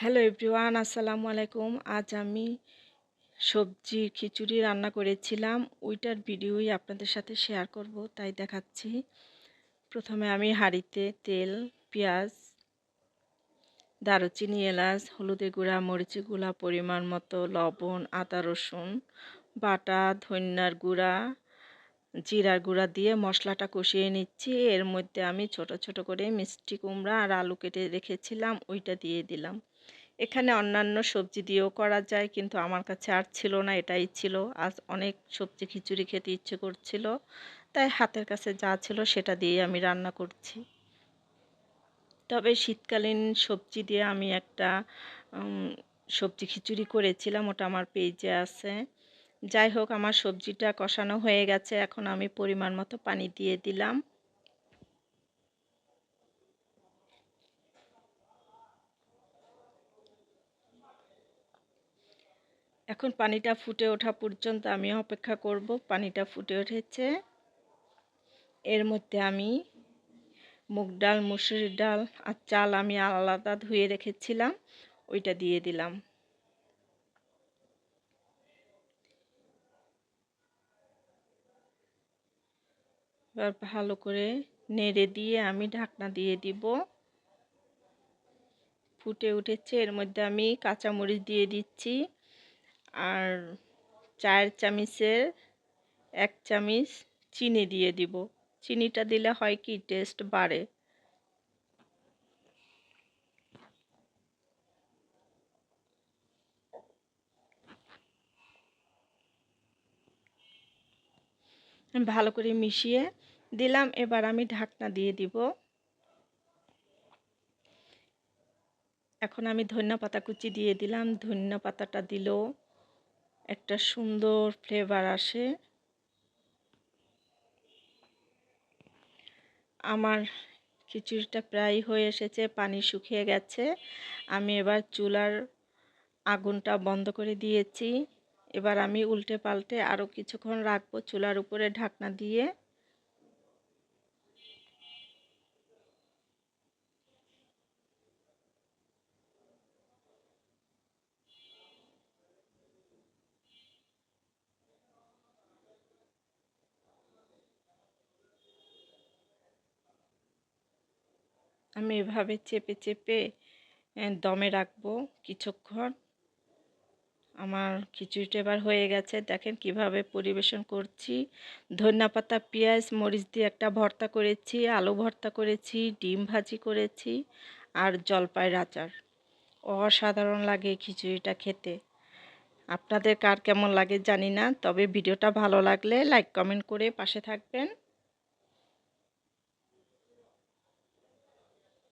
Hello everyone, আসসালামু আলাইকুম। আজ আমি সবজি খিচুড়ি রান্না করেছিলাম। ওইটার ভিডিওই আপনাদের সাথে শেয়ার করব, তাই দেখাচ্ছি। প্রথমে আমি হাঁড়িতে তেল, পেঁয়াজ, দারুচিনি, এলাচ হলুদে গুঁড়া মরিচি গুঁড়া, পরিমাণ মতো লবণ, আদা, রসুন, বাটা, ধন্যার গুঁড়া, জিরার গুঁড়া দিয়ে মশলাটা কষিয়ে নিচ্ছি। এর মধ্যে আমি ছোট ছোট করে মিষ্টি কুমড়া আর আলু কেটে রেখেছিলাম, ওইটা দিয়ে দিলাম। এখানে অন্যান্য সবজি দিয়েও করা যায়, কিন্তু আমার কাছে আর ছিল না, এটাই ছিল। আজ অনেক সবজি খিচুড়ি খেতে ইচ্ছে করছিল, তাই হাতের কাছে যা ছিল সেটা দিয়ে আমি রান্না করছি। তবে শীতকালীন সবজি দিয়ে আমি একটা সবজি খিচুড়ি করেছিলাম, ওটা আমার পেজে আছে। যাই হোক, আমার সবজিটা কষানো হয়ে গেছে, এখন আমি পরিমাণ মতো পানি দিয়ে দিলাম। এখন পানিটা ফুটে ওঠা পর্যন্ত আমি অপেক্ষা করব। পানিটা ফুটে উঠেছে। এর মধ্যে আমি মুগ ডাল মুসুরির ডাল আর চাল আমি আলাদা ধুয়ে রেখেছিলাম। ওইটা দিয়ে দিলাম। এবার ভালো করে নেড়ে দিয়ে আমি ঢাকনা দিয়ে দিব। ফুটে উঠেছে। এর মধ্যে আমি কাঁচামরিচ দিয়ে দিচ্ছি। আর চার চামিচের এক চামিচ চিনি দিয়ে দিব। চিনিটা দিলে হয় কি টেস্ট বাড়ে। ভালো করে মিশিয়ে দিলাম, এবার আমি ঢাকনা দিয়ে দিব। এখন আমি ধনিয়া পাতা কুচি দিয়ে দিলাম। ধনিয়া পাতাটা দিলেও একটা সুন্দর ফ্লেভার আসে। আমার খিচুড়িটা প্রায় হয়ে এসেছে, পানি শুকিয়ে গেছে। আমি এবার চুলার আগুনটা বন্ধ করে দিয়েছি। এবার আমি উল্টে পাল্টে আরও কিছুক্ষণ রাখব চুলার উপরে ঢাকনা দিয়ে। আমি এভাবে চেপে চেপে দমে রাখব কিছুক্ষণ। আমার খিচুড়িটা এবার হয়ে গেছে। দেখেন কীভাবে পরিবেশন করছি। ধনিয়া পাতা পেঁয়াজ, মরিচ দিয়ে একটা ভর্তা করেছি, আলু ভর্তা করেছি, ডিম ভাজি করেছি আর জলপাইয়ের আচার। অসাধারণ লাগে খিচুড়িটা খেতে। আপনাদের কার কেমন লাগে জানি না, তবে ভিডিওটা ভালো লাগলে লাইক, কমেন্ট করে পাশে থাকবেন।